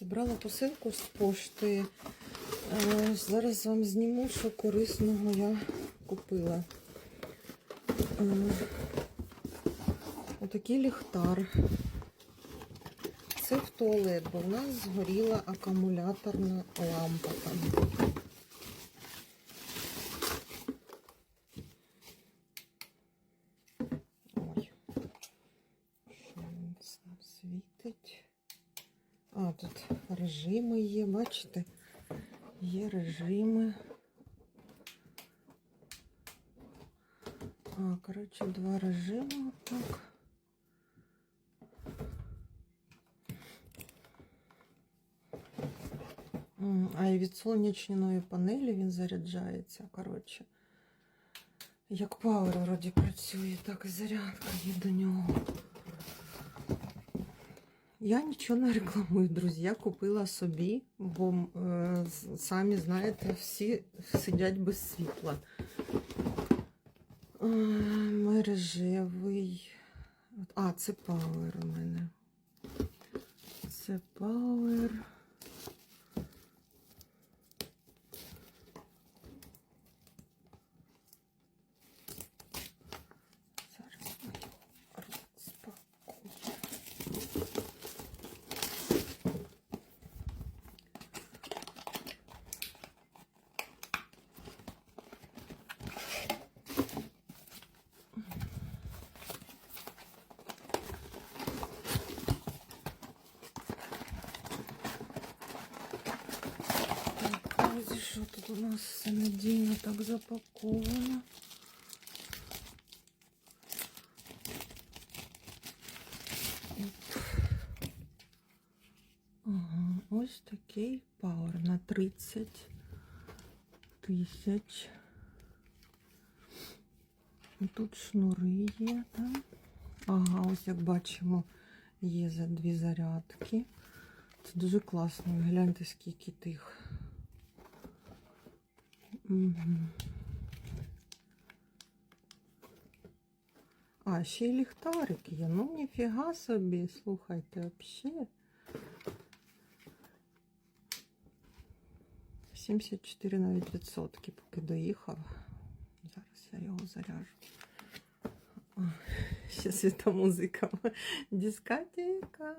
Забрала посилку з пошти. Е, Зараз вам зніму, що корисного я купила. Е, Отакий ліхтар. Це в туалет, бо в нас згоріла акумуляторна лампа там. Ой. Що він світить? А, тут режими є, бачите? Є режими. А, коротше, два режими отак. А і від сонячної панелі він заряджається, коротше. Як пауер вроді працює, так і зарядка є до нього. Я нічого не рекламую, друзі. Я купила собі, бо е, самі знаєте, всі сидять без світла. Е, мережевий. А, це пауер у мене. Це пауер. Зараз ми його розпакуємо. Так, друзі, що тут у нас все надійно так запаковано. Оп. Ага, ось такий пауер на 30 тисяч. Тут шнури є, так? Ага, ось як бачимо, є за дві зарядки. Це дуже класно. Гляньте, скільки тих. А, ще й ліхтарик є. Ну, ніфіга собі, слухайте, взагалі. 74 навіть відсотки, поки доїхав. Зараз я його заряжу. О, Ще світа музика. Дискотека.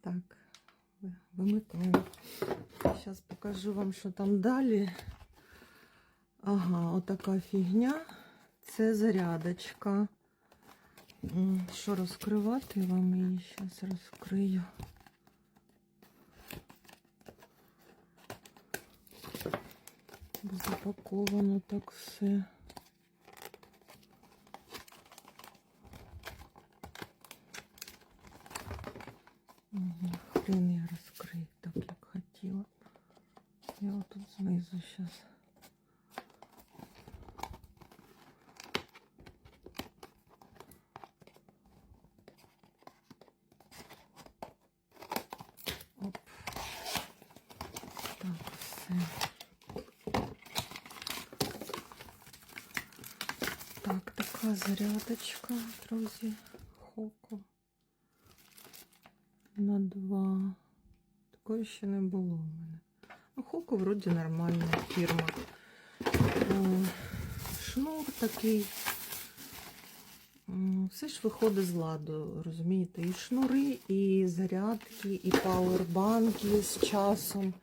Так, ви- вимикаю. Зараз покажу вам, що там далі. Ага, отака фігня. Це зарядочка. Що розкривати вам її? Зараз розкрию. Запаковано так все. Знизу зараз. Оп. Так, все. Зарядочка, друзі, хоку. На два. Такої ще не було в мене. Хоку вроді нормальна фірма. Е, Шнур такий. Все ж виходить з ладу, розумієте? І шнури, і зарядки, і пауербанки з часом.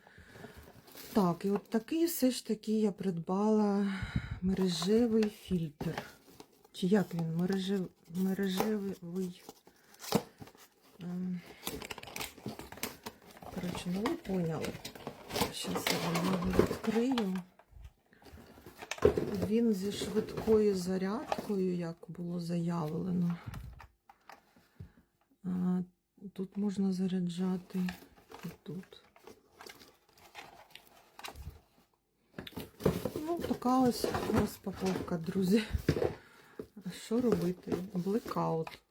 Так, і от такий все ж таки я придбала мережевий фільтр. Чи як він? Мережев... Мережевий. Ем, Коротше, ну ви поняли. Зараз я вам відкрию. Він зі швидкою зарядкою, як було заявлено. Тут можна заряджати і тут. Ну, така ось розпаковка, друзі. Що робити? Блекаут.